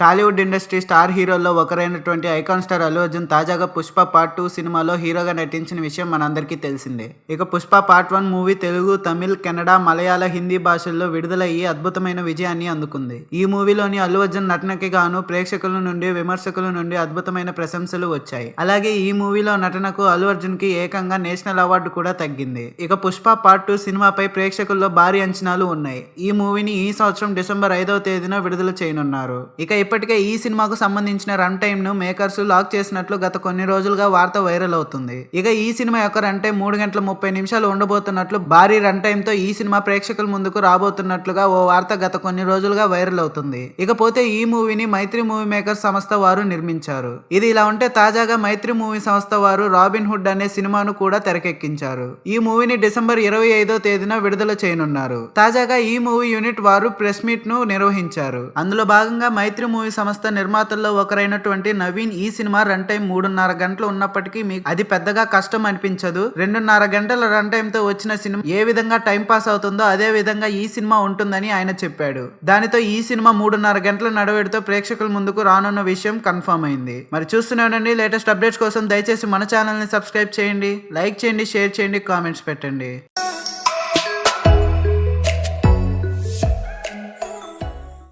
Tollywood industry star హీరోల్లో ఒకరైనటువంటి icon star Allu Arjun తాజాగా పుష్ప పార్ట్ టూ సినిమాలో హీరోగా నటించిన విషయం మనందరికీ తెలిసిందే. ఇక Pushpa part one movie Telugu Tamil Kannada Malayalam Hindi భాషల్లో విడుదలయ్యి అద్భుతమైన విజయాన్ని అందుకుంది. ఈ మూవీలోని అల్లు అర్జున్ నటనకి గాను ప్రేక్షకుల నుండి విమర్శకుల నుండి అద్భుతమైన ప్రశంసలు వచ్చాయి. అలాగే ఈ మూవీలో నటనకు అల్లు అర్జున్కి ఏకంగా నేషనల్ అవార్డు కూడా తగ్గింది. ఇక పుష్ప పార్ట్ టూ సినిమాపై ప్రేక్షకుల్లో భారీ అంచనాలు ఉన్నాయి. ఈ మూవీని ఈ సంవత్సరం డిసెంబర్ ఐదవ తేదీన విడుదల చేయనున్నారు. ఇక ఇప్పటికే ఈ సినిమాకు సంబంధించిన రన్ టైమ్ను మేకర్స్ లాక్ చేసినట్లు గత కొన్ని రోజులుగా వార్త వైరల్ అవుతుంది. ఇక ఈ సినిమా యొక్క రన్ టైం మూడు గంటల ముప్పై నిమిషాలు ఉండబోతున్నట్లు భారీ రన్ టైమ్తో ఈ సినిమా ప్రేక్షకుల ముందుకు రాబోతున్నట్లుగా ఓ వార్త గత కొన్ని రోజులుగా వైరల్ అవుతుంది. ఇకపోతే ఈ మూవీని మైత్రి మూవీ మేకర్స్ సంస్థ వారు నిర్మించారు. ఇది ఇలా ఉంటే తాజాగా మైత్రి మూవీ సంస్థ వారు రాబిన్ హుడ్ అనే సినిమాను కూడా తెరకెక్కించారు. ఈ మూవీని డిసెంబర్ ఇరవై ఐదో తేదీన విడుదల చేయనున్నారు. తాజాగా ఈ మూవీ యూనిట్ వారు ప్రెస్ మీట్ను నిర్వహించారు. అందులో భాగంగా మైత్రి మూవీ సంస్థ నిర్మాతల్లో ఒకరైనటువంటి నవీన్ ఈ సినిమా రన్ టైం మూడున్నర గంటలు ఉన్నప్పటికీ మీకు అది పెద్దగా కష్టం అనిపించదు. రెండున్నర గంటల రన్ టైం తో వచ్చిన సినిమా ఏ విధంగా టైం పాస్ అవుతుందో అదే విధంగా ఈ సినిమా ఉంటుందని ఆయన చెప్పాడు. దానితో ఈ సినిమా మూడున్నర గంటల నడవడితో ప్రేక్షకుల ముందుకు రానున్న విషయం కన్ఫర్మ్ అయింది. మరి చూస్తూనే ఉండండి. లేటెస్ట్ అప్డేట్స్ కోసం దయచేసి మన ఛానల్ని సబ్స్క్రైబ్ చేయండి. లైక్ చేయండి షేర్ చేయండి కామెంట్స్ పెట్టండి.